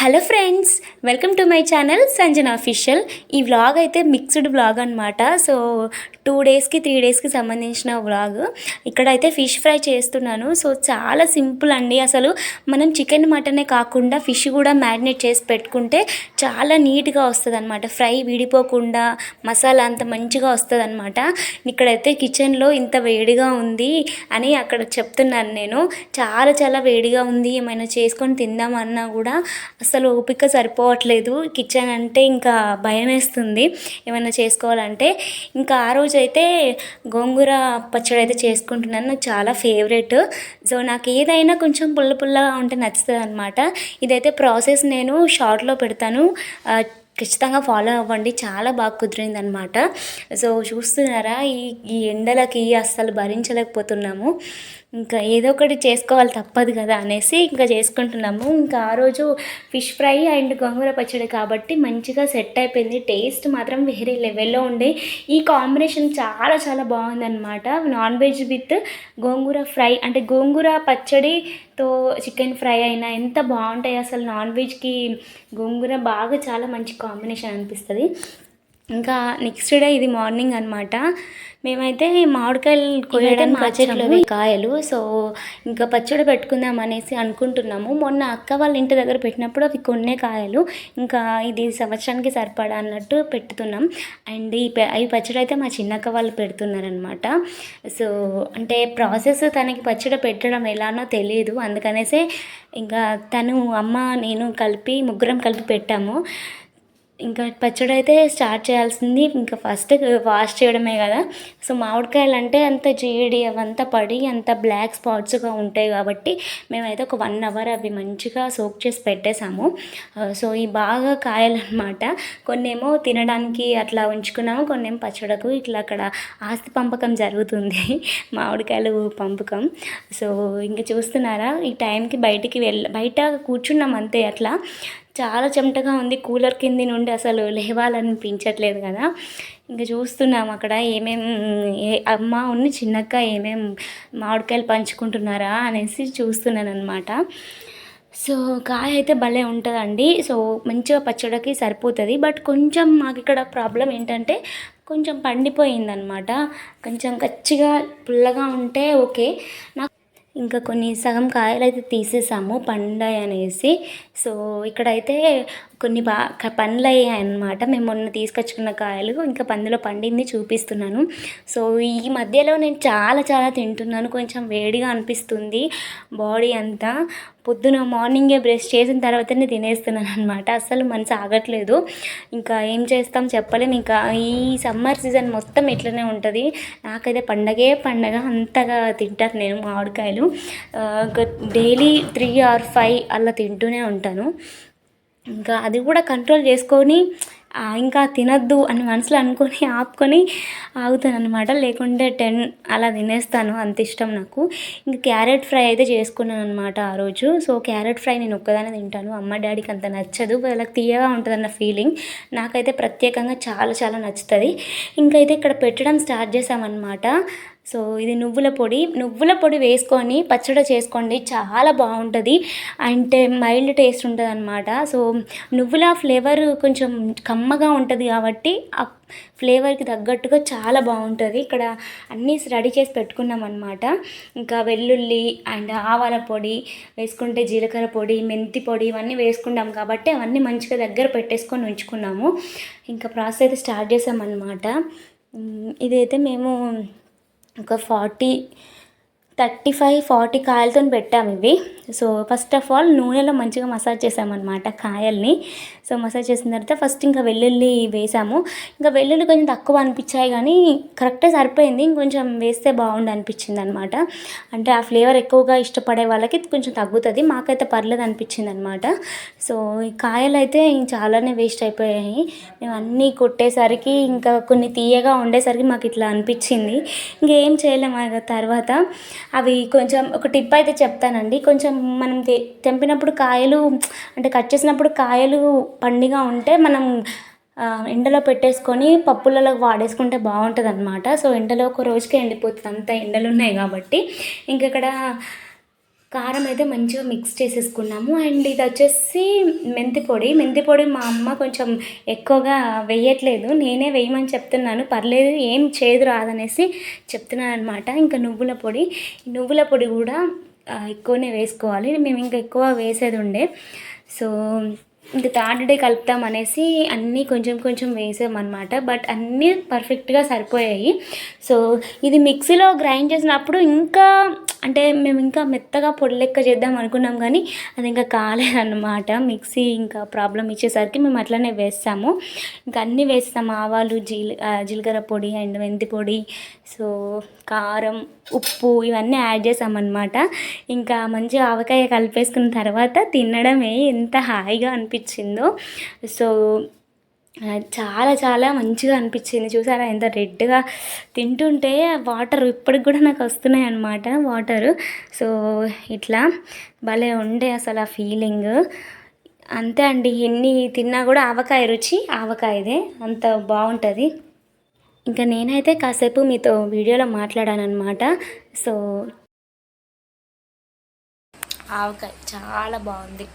Hello friends welcome to my channel Sanjana official ఈ vlog అయితే mixed vlog అనమాట so two డేస్కి three డేస్కి సంబంధించిన వ్లాగ్ ఇక్కడైతే ఫిష్ ఫ్రై చేస్తున్నాను. సో చాలా సింపుల్ అండి. అసలు మనం చికెన్ మటనే కాకుండా ఫిష్ కూడా మ్యారినేట్ చేసి పెట్టుకుంటే చాలా నీట్గా వస్తుంది అనమాట ఫ్రై విడిపోకుండా మసాలా అంత మంచిగా వస్తుంది అనమాట ఇక్కడైతే కిచెన్లో ఇంత వేడిగా ఉంది అని అక్కడ చెప్తున్నాను నేను. చాలా చాలా వేడిగా ఉంది. ఏమైనా చేసుకొని తిందామన్నా కూడా అసలు ఓపిక సరిపోవట్లేదు. కిచెన్ అంటే ఇంకా భయం వేస్తుంది ఏమైనా చేసుకోవాలంటే ఇంకా ఆ రోజు అయితే గోంగూర పచ్చడి అయితే చేసుకుంటున్నాను. నాకు చాలా ఫేవరెట్. సో నాకు ఏదైనా కొంచెం పుల్ల పుల్లగా ఉంటే నచ్చుతుంది అనమాట ఇదైతే ప్రాసెస్ నేను షార్ట్లో పెడతాను. ఖచ్చితంగా ఫాలో అవ్వండి. చాలా బాగా కుదిరింది అనమాట సో చూస్తున్నారా? ఈ ఈ ఎండలకి అస్సలు భరించలేకపోతున్నాము. ఇంకా ఏదో ఒకటి చేసుకోవాలి తప్పదు కదా అనేసి ఇంకా చేసుకుంటున్నాము. ఇంకా ఆ రోజు ఫిష్ ఫ్రై అండ్ గోంగూర పచ్చడి కాబట్టి మంచిగా సెట్ అయిపోయింది. టేస్ట్ మాత్రం వేరే లెవెల్లో ఉండే. ఈ కాంబినేషన్ చాలా చాలా బాగుందన్నమాట. Non veg with gongura fry అంటే గోంగూర పచ్చడితో చికెన్ ఫ్రై అయినా ఎంత బాగుంటాయి అసలు నాన్ వెజ్కి గోంగూర బాగా చాలా మంచి కాంబినేషన్ అనిపిస్తుంది. ఇంకా నెక్స్ట్ డే ఇది మార్నింగ్ అనమాట మేమైతే మామిడికాయలు కొయ్యడం చెట్లువి కాయలు. సో ఇంకా పచ్చడి పెట్టుకుందాం అనేసి అనుకుంటున్నాము. మొన్న అక్క వాళ్ళ ఇంటి దగ్గర పెట్టినప్పుడు అవి కొన్నే కాయలు. ఇంకా ఇది సంవత్సరానికి సరిపడా అన్నట్టు పెట్టుతున్నాం. అండ్ ఈ ఈ పచ్చడి అయితే మా చిన్నక్క వాళ్ళు పెడుతున్నారనమాట సో అంటే ప్రాసెస్ తనకి పచ్చడి పెట్టడం ఎలానో తెలియదు అందుకనేసే ఇంకా తను అమ్మ నేను కలిపి ముగ్గురం కలిపి పెట్టాము. ఇంకా పచ్చడి అయితే స్టార్ట్ చేయాల్సింది. ఇంకా ఫస్ట్ వాష్ చేయడమే కదా. సో మామిడికాయలు అంటే అంత జీడి అవంతా పడి అంత బ్లాక్ స్పాట్స్గా ఉంటాయి కాబట్టి మేమైతే ఒక వన్ అవర్ అవి మంచిగా సోక్ చేసి పెట్టేశాము. సో ఈ బాగా కాయలు అనమాట కొన్ని ఏమో తినడానికి అట్లా ఉంచుకున్నాము కొన్ని ఏమో పచ్చడకు ఇట్లా అక్కడ ఆస్తి పంపకం జరుగుతుంది. మామిడికాయలు పంపకం. సో ఇంకా చూస్తున్నారా? ఈ టైంకి బయటికి వెళ్ళ బయట కూర్చున్నాం అంతే అట్లా. చాలా చెమటగా ఉంది. కూలర్ కింది నుండి అసలు లేవాలనిపించట్లేదు కదా. ఇంకా చూస్తున్నాం అక్కడ ఏమేం ఏ అమ్మ ఉన్ని చిన్నక్క ఏమేం మామిడికాయలు పంచుకుంటున్నారా అనేసి చూస్తున్నాను అనమాట సో కాయ అయితే భలే ఉంటుందండి. సో మంచిగా పచ్చడికి సరిపోతుంది. బట్ కొంచెం మాకు ఇక్కడ ప్రాబ్లం ఏంటంటే కొంచెం పండిపోయిందనమాట కొంచెం గచ్చిగా పుల్లగా ఉంటే ఓకే. నాకు ఇంకా కొన్ని సగం కాయలు అయితే తీసేసాము పండాయి అనేసి సో ఇక్కడైతే కొన్ని బా పండ్లు అయ్యాయి అనమాట మేము మొన్న తీసుకొచ్చుకున్న కాయలు ఇంకా పందులో పండింది చూపిస్తున్నాను. సో ఈ మధ్యలో నేను చాలా చాలా తింటున్నాను. కొంచెం వేడిగా అనిపిస్తుంది బాడీ అంతా. పొద్దున మార్నింగే బ్రష్ చేసిన తర్వాతనే తినేస్తున్నాను అనమాట అస్సలు మనసు ఆగట్లేదు. ఇంకా ఏం చేస్తాం చెప్పలేము ఇంకా ఈ సమ్మర్ సీజన్ మొత్తం ఇట్లనే ఉంటుంది. నాకైతే పండగే పండగ అంతగా తింటాను నేను మామిడికాయలు. డైలీ త్రీ ఆర్ ఫైవ్ అలా తింటూనే ఉంటాను. ఇంకా అది కూడా కంట్రోల్ చేసుకొని ఇంకా తినద్దు అని మనసులో అనుకొని ఆపుకొని ఆగుతాను అనమాట లేకుంటే టెన్ అలా తినేస్తాను అంత ఇష్టం నాకు. ఇంకా క్యారెట్ ఫ్రై అయితే చేసుకున్నాను అనమాట ఆ రోజు. సో క్యారెట్ ఫ్రై నేను ఒక్కదానే తింటాను. అమ్మ డాడీకి అంత నచ్చదు. వాళ్ళకి తీయగా ఉంటుందన్న ఫీలింగ్ నాకైతే ప్రత్యేకంగా చాలా చాలా నచ్చుతుంది. ఇంకైతే ఇక్కడ పెట్టడం స్టార్ట్ చేసామన్నమాట సో ఇది నువ్వుల పొడి. నువ్వుల పొడి వేసుకొని పచ్చడి చేసుకోండి. చాలా బాగుంటుంది. అంటే మైల్డ్ టేస్ట్ ఉంటుంది అనమాట సో నువ్వుల ఫ్లేవర్ కొంచెం కమ్మగా ఉంటుంది కాబట్టి ఆ ఫ్లేవర్కి తగ్గట్టుగా చాలా బాగుంటుంది. ఇక్కడ అన్నీ రెడీ చేసి పెట్టుకున్నాం అనమాట ఇంకా వెల్లుల్లి అండ్ ఆవాల పొడి వేసుకుంటే జీలకర్ర పొడి మెంతి పొడి ఇవన్నీ వేసుకున్నాం కాబట్టి అవన్నీ మంచిగా దగ్గర పెట్టేసుకొని ఉంచుకున్నాము. ఇంకా ప్రాసెస్ అయితే స్టార్ట్ చేసామన్నమాట. ఇదైతే మేము ఒక ఫార్టీ థర్టీ ఫైవ్ ఫార్టీ కాయలతో పెట్టాము ఇవి. సో ఫస్ట్ ఆఫ్ ఆల్ నూనెలో మంచిగా మసాజ్ చేసామన్నమాట కాయల్ని. సో మసాజ్ చేసిన తర్వాత ఫస్ట్ ఇంకా వెల్లుల్లి వేసాము. ఇంకా వెల్లుల్లి కొంచెం తక్కువ అనిపించాయి కానీ కరెక్టే సరిపోయింది. ఇంకొంచెం వేస్తే బాగుండు అనిపించింది అనమాట అంటే ఆ ఫ్లేవర్ ఎక్కువగా ఇష్టపడే వాళ్ళకి కొంచెం తగ్గుతుంది. మాకైతే పర్లేదు అనిపించింది అనమాట సో ఈ కాయలు అయితే చాలానే వేస్ట్ అయిపోయాయి. మేము అన్నీ కొట్టేసరికి ఇంకా కొన్ని తీయగా ఉండేసరికి మాకు ఇట్లా అనిపించింది. ఇంకేం చేయలేము తర్వాత. అవి కొంచెం ఒక టిప్ అయితే చెప్తానండి. కొంచెం మనం తె- తెంపినప్పుడు కాయలు అంటే కట్ చేసినప్పుడు కాయలు పండిగా ఉంటే మనం ఎండలో పెట్టేసుకొని పప్పులలో వాడేసుకుంటే బాగుంటుంది అనమాట సో ఎండలో ఒక రోజుకి ఎండిపోతుంది. అంత ఎండలు ఉన్నాయి కాబట్టి. ఇంక ఇక్కడ కారం అయితే మంచిగా మిక్స్ చేసేసుకున్నాము. అండ్ ఇది వచ్చేసి మెంతి పొడి. మెంతి పొడి మా అమ్మ కొంచెం ఎక్కువగా వేయట్లేదు. నేనే వేయమని చెప్తున్నాను. పర్లేదు ఏం చేదు రాదనేసి చెప్తున్నాను అనమాట ఇంకా నువ్వుల పొడి. నువ్వుల పొడి కూడా ఎక్కువనే వేసుకోవాలి. మేము ఇంకా ఎక్కువ వేసేది ఉండే. సో ఇంకా థర్డ్ డే కలుపుతాం అనేసి అన్నీ కొంచెం కొంచెం వేసామన్నమాట. బట్ అన్నీ పర్ఫెక్ట్గా సరిపోయాయి. సో ఇది మిక్సీలో గ్రైండ్ చేసినప్పుడు ఇంకా అంటే మేము ఇంకా మెత్తగా పొడి లెక్క చేద్దాం అనుకున్నాం కానీ అది ఇంకా కాలేదన్నమాట. మిక్సీ ఇంకా ప్రాబ్లం ఇచ్చేసరికి మేము అట్లనే వేస్తాము. ఇంకా అన్నీ వేస్తాము ఆవాలు జీల జీలకర్ర పొడి అండ్ మెంతి పొడి సో కారం ఉప్పు ఇవన్నీ యాడ్ చేసామన్నమాట. ఇంకా మంచిగా ఆవకాయ కలిపేసుకున్న తర్వాత తినడమే ఎంత హాయిగా అనిపించిందో సో చాలా చాలా మంచిగా అనిపించింది. చూసారా? ఎంత రెడ్గా తింటుంటే వాటర్ ఇప్పటికి కూడా నాకు వస్తున్నాయి అన్నమాట వాటర్. సో ఇట్లా భలే ఉండే అసలు ఆ ఫీలింగ్. అంతే అండి ఎన్ని తిన్నా కూడా ఆవకాయ రుచి ఆవకాయదే అంత బాగుంటుంది. ఇంకా నేనైతే కాసేపు మీతో వీడియోలో మాట్లాడాను అనమాట సో ఆవకాయ చాలా బాగుంది.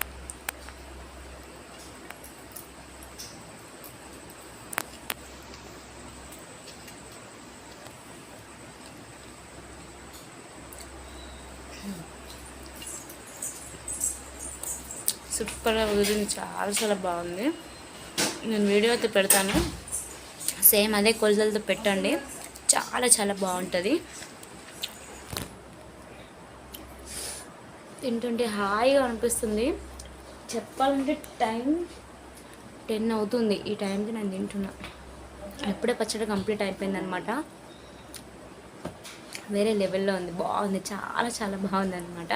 సూపర్గా కుదిరింది చాలా చాలా బాగుంది. నేను వీడియో అయితే పెడతాను. సేమ్ అదే కొలతలతో పెట్టండి. చాలా చాలా బాగుంటుంది. తింటుంటే హాయిగా అనిపిస్తుంది. చెప్పాలంటే టైం టెన్ అవుతుంది. ఈ టైంకి నేను తింటున్నా. ఎప్పుడే పచ్చడి కంప్లీట్ అయిపోయింది అనమాట వేరే లెవెల్లో ఉంది. బాగుంది. చాలా చాలా బాగుంది అనమాట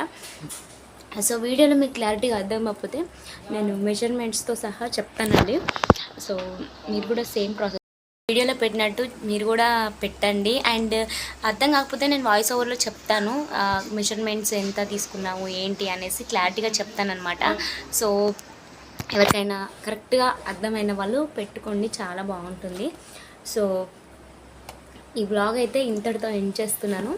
సో వీడియోలో మీకు క్లారిటీగా అర్థం కాకపోతే నేను మెజర్మెంట్స్తో సహా చెప్తానండి. సో మీరు కూడా సేమ్ ప్రాసెస్ వీడియోలో పెట్టినట్టు మీరు కూడా పెట్టండి. అండ్ అర్థం కాకపోతే నేను వాయిస్ ఓవర్లో చెప్తాను. మెజర్మెంట్స్ ఎంత తీసుకున్నాము ఏంటి అనేసి క్లారిటీగా చెప్తానమాట సో ఎవరికైనా కరెక్ట్గా అర్థమైన వాళ్ళు పెట్టుకోండి. చాలా బాగుంటుంది. సో ఈ బ్లాగ్ అయితే ఇంతటితో ఎండ్ చేస్తున్నాను.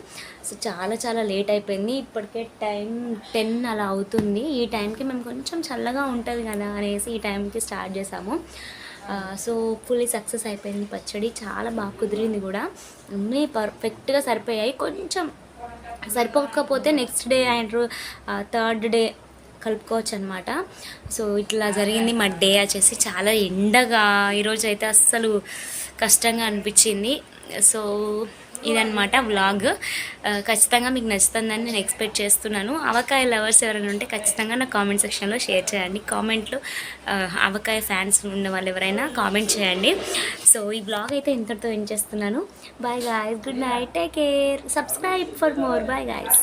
సో చాలా చాలా లేట్ అయిపోయింది. ఇప్పటికే టైం టెన్ అలా అవుతుంది. ఈ టైంకి మేము కొంచెం చల్లగా ఉంటుంది కదా అనేసి ఈ టైంకి స్టార్ట్ చేసాము. సో ఫుల్లీ సక్సెస్ అయిపోయింది పచ్చడి. చాలా బాగా కుదిరింది కూడా. అన్నీ పర్ఫెక్ట్గా సరిపోయాయి. కొంచెం సరిపోకపోతే next day and third day కలుపుకోవచ్చు అనమాట సో ఇట్లా జరిగింది మా డే వచ్చేసి చాలా ఎండగా. ఈరోజు అయితే అస్సలు కష్టంగా అనిపించింది. సో ఇదనమాట వ్లాగ్. ఖచ్చితంగా మీకు నచ్చుతుందని నేను ఎక్స్పెక్ట్ చేస్తున్నాను. ఆవకాయ లవర్స్ ఎవరైనా ఉంటే ఖచ్చితంగా నా కామెంట్ సెక్షన్లో షేర్ చేయండి. కామెంట్లో ఆవకాయ ఫ్యాన్స్ ఉన్న వాళ్ళు ఎవరైనా కామెంట్ చేయండి. సో ఈ బ్లాగ్ అయితే ఇంతటితో ఏం చేస్తున్నాను. Bye guys good night take care. Subscribe for more. Bye guys.